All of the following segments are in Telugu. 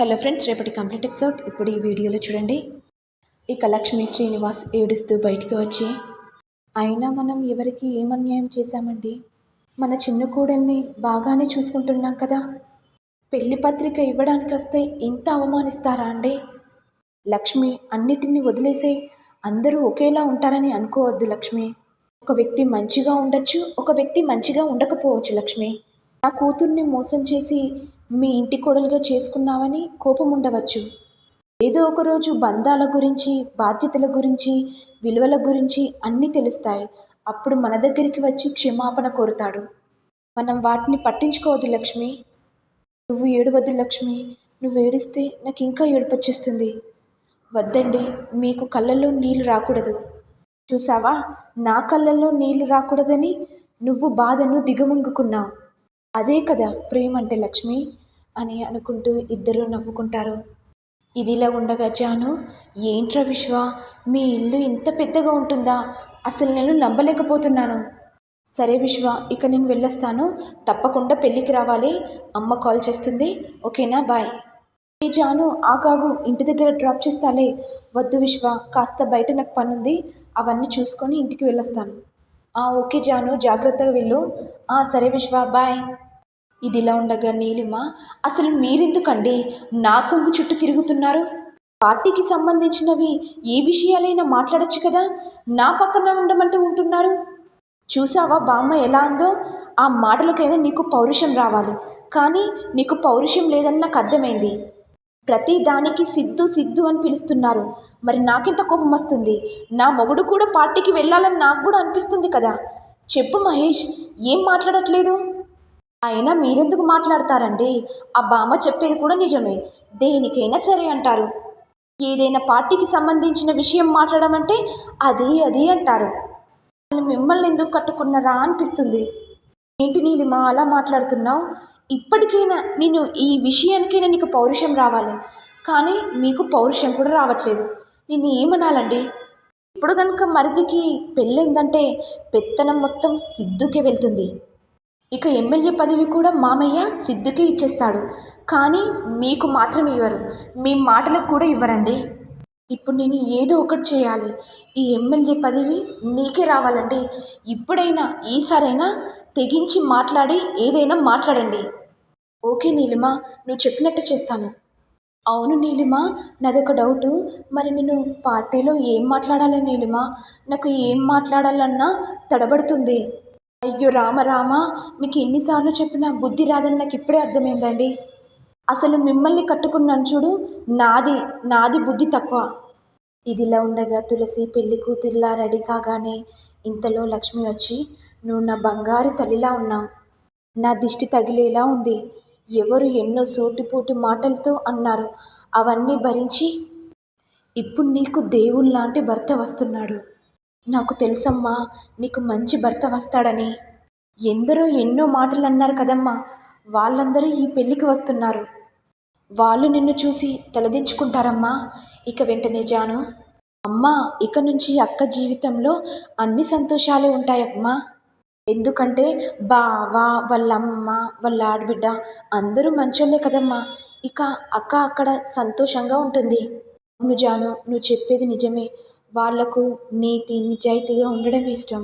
హలో ఫ్రెండ్స్ రేపటి కంప్లీట్ ఎపిసోడ్. ఇప్పుడు ఈ వీడియోలో చూడండి. ఇక లక్ష్మీ శ్రీనివాస్ ఏడుస్తూ బయటికి వచ్చి అయినా మనం ఎవరికి ఏం అన్యాయం చేశామండి? మన చిన్న కూడల్ని బాగానే చూసుకుంటున్నాం కదా. పెళ్ళి పత్రిక ఇవ్వడానికి వస్తే ఇంత అవమానిస్తారా అండి? లక్ష్మి అన్నిటినీ వదిలేసే అందరూ ఒకేలా ఉంటారని అనుకోవద్దు లక్ష్మి. ఒక వ్యక్తి మంచిగా ఉండొచ్చు ఒక వ్యక్తి మంచిగా ఉండకపోవచ్చు లక్ష్మి. నా కూతుర్ని మోసం చేసి మీ ఇంటి కొడలుగా చేసుకున్నావని కోపం ఉండవచ్చు. ఏదో ఒక రోజు బంధాల గురించి బాధ్యతల గురించి విలువల గురించి అన్నీ తెలుస్తాయి. అప్పుడు మన దగ్గరికి వచ్చి క్షమాపణ కోరుతాడు. మనం వాటిని పట్టించుకోవద్దు లక్ష్మి. నువ్వు ఏడవద్దు లక్ష్మి. నువ్వు ఏడిస్తే నాకు ఇంకా ఏడుపొచ్చేస్తుంది. వద్దండి మీకు కళ్ళల్లో నీళ్ళు రాకూడదు. చూసావా? నా కళ్ళల్లో నీళ్ళు రాకూడదని నువ్వు బాధను దిగముంగుకున్నావు. అదే కదా ప్రేమ అంటే లక్ష్మి అని అనుకుంటూ ఇద్దరు నవ్వుకుంటారు. ఇదిలా ఉండగా జాను ఏంట్రా విశ్వ మీ ఇల్లు ఇంత పెద్దగా ఉంటుందా? అసలు నేను నమ్మలేకపోతున్నాను. సరే విశ్వ ఇక నేను వెళ్ళొస్తాను. తప్పకుండా పెళ్ళికి రావాలి. అమ్మ కాల్ చేస్తుంది. ఓకేనా? బాయ్. ఏ జాను ఆగాగు. ఇంటి దగ్గర డ్రాప్ చేస్తాలే. వద్దు విశ్వ కాస్త బయట నాకు పని ఉంది అవన్నీ చూసుకొని ఇంటికి వెళ్ళొస్తాను. ఆ ఓకే జాను. జాగ్రత్తగా వెళ్ళు. ఆ సరే విశ్వ బాయ్. ఇదిలా ఉండగా నీలిమ అసలు మీరెందుకండి? నా కొంగు చుట్టూ తిరుగుతున్నారు? పార్టీకి సంబంధించినవి ఏ విషయాలైనా మాట్లాడచ్చు కదా? నా పక్కన ఉండమంటూ ఉంటున్నారు? చూసావా బామ్మ ఎలా అందో? ఆ మాటలకైనా నీకు పౌరుషం రావాలి. కానీ నీకు పౌరుషం లేదని నాకు అర్థమైంది. ప్రతి దానికి సిద్ధు సిద్ధు అని పిలుస్తున్నారు. మరి నాకెంత కోపం వస్తుంది? నా మొగుడు కూడా పార్టీకి వెళ్ళాలని నాకు కూడా అనిపిస్తుంది కదా. చెప్పు మహేష్ ఏం మాట్లాడట్లేదు? అయినా మీరెందుకు మాట్లాడతారండి? ఆ బామ్మ చెప్పేది కూడా నిజమే. దేనికైనా సరే అంటారు. ఏదైనా పార్టీకి సంబంధించిన విషయం మాట్లాడమంటే అది అది అంటారు. అసలు మిమ్మల్ని ఎందుకు కట్టుకున్నారా అనిపిస్తుంది. ఏంటి నీలిమా అలా మాట్లాడుతున్నావు? ఇప్పటికైనా నేను ఈ విషయానికైనా నీకు పౌరుషం రావాలి. కానీ మీకు పౌరుషం కూడా రావట్లేదు. నేను ఏమనాలండి? ఇప్పుడు కనుక మరిదికి పెళ్ళైందంటే పెత్తనం మొత్తం సిద్ధుకే వెళ్తుంది. ఇక ఎమ్మెల్యే పదవి కూడా మామయ్య సిద్ధుకే ఇచ్చేస్తాడు. కానీ మీకు మాత్రం ఇవ్వరు. మీ మాటలకు కూడా ఇవ్వరండి. ఇప్పుడు నేను ఏదో ఒకటి చేయాలి. ఈ ఎమ్మెల్యే పదవి నీకే రావాలండి. ఇప్పుడైనా ఈసారైనా తెగించి మాట్లాడి ఏదైనా మాట్లాడండి. ఓకే నీలిమ నువ్వు చెప్పినట్టు చేస్తాను. అవును నీలిమ నాదొక డౌటు. మరి నేను పార్టీలో ఏం మాట్లాడాలి నీలిమ? నాకు ఏం మాట్లాడాలన్నా తడబడుతుంది. అయ్యో రామ రామ మీకు ఎన్నిసార్లు చెప్పినా బుద్ధి రాదని నాకు ఇప్పుడే అర్థమైందండి. అసలు మిమ్మల్ని కట్టుకున్నాను చూడు నాది నాది బుద్ధి తక్కువ. ఇదిలా ఉండగా తులసి పెళ్ళి కూతురిలా రెడీ కాగానే ఇంతలో లక్ష్మి వచ్చి నువ్వు నా బంగారు తల్లిలా ఉన్నావు. నా దిష్టి తగిలేలా ఉంది. ఎవరు ఎన్నో సోటిపోటి మాటలతో అన్నారు. అవన్నీ భరించి ఇప్పుడు నీకు దేవుళ్ళలాంటి భర్త వస్తున్నాడు. నాకు తెలుసమ్మా నీకు మంచి భర్త వస్తాడని. ఎందరో ఎన్నో మాటలు అన్నారు కదమ్మా వాళ్ళందరూ ఈ పెళ్ళికి వస్తున్నారు. వాళ్ళు నిన్ను చూసి తలదించుకుంటారమ్మా ఇక వెంటనే జాను. అమ్మా ఇక నుంచి అక్క జీవితంలో అన్ని సంతోషాలే ఉంటాయమ్మా. ఎందుకంటే బావ వాళ్ళ అమ్మ వాళ్ళ ఆడబిడ్డ అందరూ మంచోళ్ళే కదమ్మా ఇక అక్క అక్కడ సంతోషంగా ఉంటుంది. అవును జాను నువ్వు చెప్పేది నిజమే. వాళ్ళకు నీతి నిజాయితీగా ఉండడం ఇష్టం.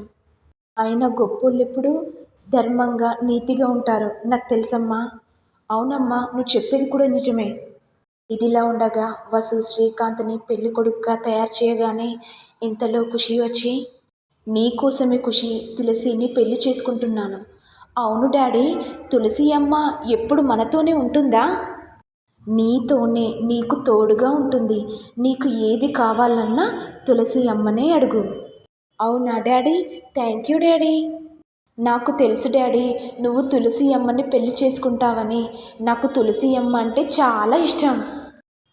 ఆయన గొప్పోళ్ళు ఎప్పుడు ధర్మంగా నీతిగా ఉంటారు. నాకు తెలుసమ్మా. అవునమ్మా నువ్వు చెప్పేది కూడా నిజమే. ఇదిలా ఉండగా వసు శ్రీకాంత్ని పెళ్ళి కొడుకుగా తయారు చేయగానే ఇంతలో ఖుషి వచ్చి నీకోసమే ఖుషి తులసిని పెళ్ళి చేసుకుంటున్నాను. అవును డాడీ తులసి అమ్మ ఎప్పుడు మనతోనే ఉంటుందా? నీతోనే నీకు తోడుగా ఉంటుంది. నీకు ఏది కావాలన్నా తులసి అమ్మనే అడుగు. అవునా డాడీ? Thank you daddy. నాకు తెలుసు డాడీ. నువ్వు తులసి అమ్మని పెళ్ళి చేసుకుంటావని. నాకు తులసి అమ్మ అంటే చాలా ఇష్టం.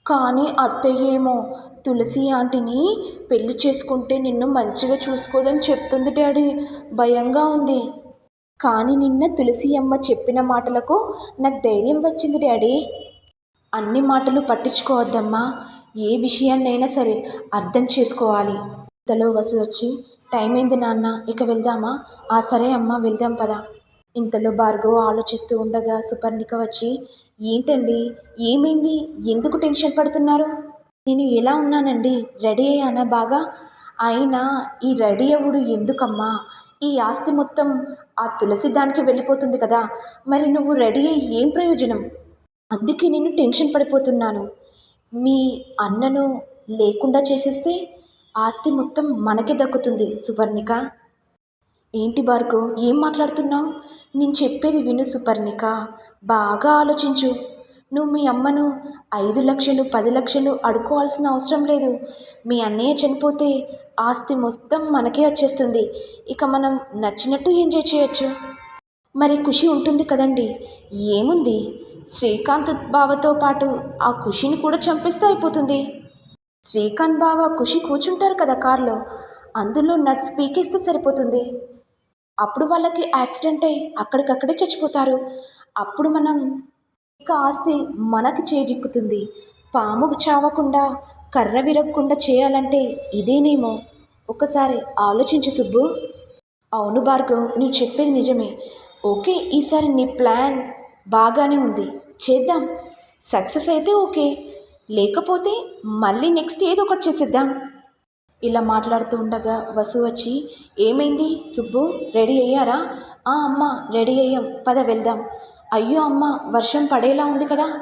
కానీ అత్తయ్యేమో తులసి ఆంటీని పెళ్ళి చేసుకుంటే నిన్ను మంచిగా చూసుకోదని చెప్తుంది డాడీ. భయంగా ఉంది. కానీ నిన్న తులసి అమ్మ చెప్పిన మాటలకు నాకు ధైర్యం వచ్చింది డాడీ. అన్ని మాటలు పట్టించుకోవద్దమ్మా. ఏ విషయాన్నైనా సరే అర్థం చేసుకోవాలి. ఇంతలో వసు వచ్చి టైం అయింది నాన్న ఇక వెళ్దామా? ఆ సరే అమ్మ వెళ్దాం పదా. ఇంతలో భార్గవ్ ఆలోచిస్తూ ఉండగా సుపర్ణిక వచ్చి ఏంటండి ఏమైంది? ఎందుకు టెన్షన్ పడుతున్నారు? నేను ఎలా ఉన్నానండి? రెడీ అయ్యానా బాగా? అయినా ఈ రెడీ అవ్వడు ఎందుకమ్మా? ఈ ఆస్తి మొత్తం ఆ తులసి దానికి వెళ్ళిపోతుంది కదా. మరి నువ్వు రెడీ అయ్యి ఏం ప్రయోజనం? అందుకే నేను టెన్షన్ పడిపోతున్నాను. మీ అన్నను లేకుండా చేసేస్తే ఆస్తి మొత్తం మనకే దక్కుతుంది సువర్ణిక ఏంటి భార్గవ్ ఏం మాట్లాడుతున్నావు? నేను చెప్పేది విను సుపర్ణిక. బాగా ఆలోచించు. నువ్వు మీ అమ్మను ఐదు లక్షలు పది లక్షలు అడుకోవాల్సిన అవసరం లేదు. మీ అన్నయ్య చనిపోతే ఆస్తి మొత్తం మనకే వచ్చేస్తుంది. ఇక మనం నచ్చినట్టు ఎంజాయ్ చేయొచ్చు. మరి ఖుషి ఉంటుంది కదండి. ఏముంది? శ్రీకాంత్ బావతో పాటు ఆ ఖుషిని కూడా చంపేస్తే అయిపోతుంది. శ్రీకాంత్ బావ ఖుషి కూర్చుంటారు కదా కారులో. అందులో నట్స్ పీకేస్తే సరిపోతుంది. అప్పుడు వాళ్ళకి యాక్సిడెంట్ అయ్యి అక్కడికక్కడే చచ్చిపోతారు. అప్పుడు మనం ఇక ఆస్తి మనకి చేజిక్కుతుంది. పాము చావకుండా కర్ర విరగకుండా చేయాలంటే ఇదేనేమో? ఒకసారి ఆలోచించు సుబ్బు. అవును భార్గవ్ నువ్వు చెప్పేది నిజమే. ఓకే ఈసారి నీ ప్లాన్ బాగానే ఉంది. చేద్దాం. సక్సెస్ అయితే ఓకే. లేకపోతే మళ్ళీ నెక్స్ట్ ఏదో ఒకటి చేసేద్దాం. ఇలా మాట్లాడుతూ ఉండగా వసు వచ్చి ఏమైంది సుబ్బు? రెడీ అయ్యారా? ఆ అమ్మ రెడీ అయ్యాం. పద వెళ్దాం. అయ్యో అమ్మ వర్షం పడేలా ఉంది కదా.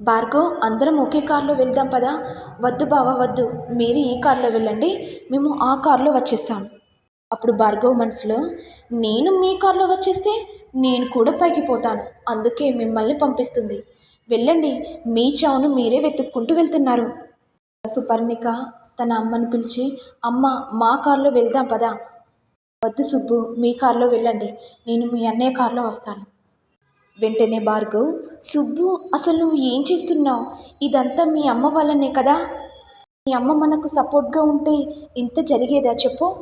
భార్గవ్ అందరం ఒకే కారులో వెళ్దాం పదా. వద్దు బావ వద్దు. మీరు ఈ కారులో వెళ్ళండి. మేము ఆ కారులో వచ్చేస్తాం. అప్పుడు భార్గవ్ మనసులో నేను మీ కారులో వచ్చేస్తే నేను కూడా పైకి పోతాను. అందుకే మిమ్మల్ని పంపిస్తుంది. వెళ్ళండి. మీ చావును మీరే వెతుక్కుంటూ వెళ్తున్నారు. సుపర్ణిక తన అమ్మను పిలిచి అమ్మ మా కారులో వెళ్దాం పదా. వద్దు సుబ్బు మీ కారులో వెళ్ళండి. నేను మీ అన్నయ్య కారులో వస్తాను. వెంటనే భార్గవ్ సుబ్బు అసలు నువ్వు ఏం చేస్తున్నావు? ఇదంతా మీ అమ్మ వల్లనే కదా? మీ అమ్మ మనకు సపోర్ట్గా ఉంటే ఇంత జరిగేదా చెప్పు.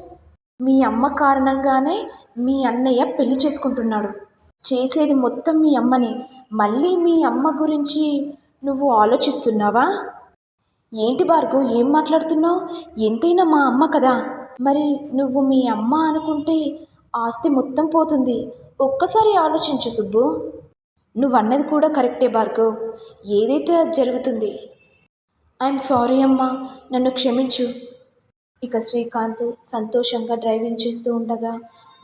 మీ అమ్మ కారణంగానే మీ అన్నయ్య పెళ్ళి చేసుకుంటున్నాడు. చేసేది మొత్తం మీ అమ్మని. మళ్ళీ మీ అమ్మ గురించి నువ్వు ఆలోచిస్తున్నావా? ఏంటి బార్గు ఏం మాట్లాడుతున్నావు? ఎంతైనా మా అమ్మ కదా. మరి నువ్వు మీ అమ్మ అనుకుంటే ఆస్తి మొత్తం పోతుంది. ఒక్కసారి ఆలోచించు సుబ్బు. నువ్వు అన్నది కూడా కరెక్టే భార్గవ్. ఏదైతే అది జరుగుతుంది. ఐఎమ్ సారీ అమ్మా. నన్ను క్షమించు. ఇక శ్రీకాంత్ సంతోషంగా డ్రైవింగ్ చేస్తూ ఉండగా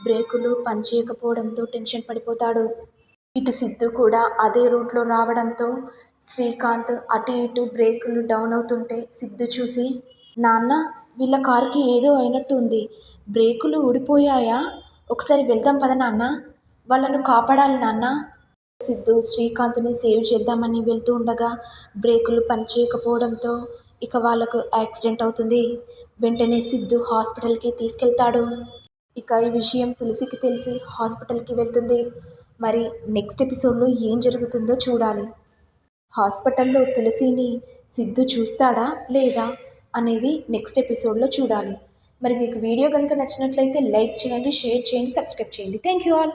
బ్రేకులు పనిచేయకపోవడంతో టెన్షన్ పడిపోతాడు. ఇటు సిద్ధు కూడా అదే రూట్లో రావడంతో శ్రీకాంత్ అటు ఇటు బ్రేకులు డౌన్ అవుతుంటే సిద్ధు చూసి నాన్న వీళ్ళ కారుకి ఏదో అయినట్టు ఉంది. బ్రేకులు ఊడిపోయాయా? ఒకసారి వెళ్దాం పద నాన్న. వాళ్ళను కాపాడాలి నాన్న. సిద్ధు శ్రీకాంత్ని సేవ్ చేద్దామని వెళ్తూ ఉండగా బ్రేకులు పనిచేయకపోవడంతో ఇక వాళ్ళకు యాక్సిడెంట్ అవుతుంది. వెంటనే సిద్ధు హాస్పిటల్కి తీసుకెళ్తాడు. ఇక ఈ విషయం తులసికి తెలిసి హాస్పిటల్కి వెళ్తుంది. మరి నెక్స్ట్ ఎపిసోడ్లో ఏం జరుగుతుందో చూడాలి. హాస్పిటల్లో తులసిని సిద్ధు చూస్తాడా లేదా అనేది నెక్స్ట్ ఎపిసోడ్లో చూడాలి. మరి మీకు వీడియో కనుక నచ్చినట్లయితే లైక్ చేయండి షేర్ చేయండి సబ్స్క్రైబ్ చేయండి. Thank you all.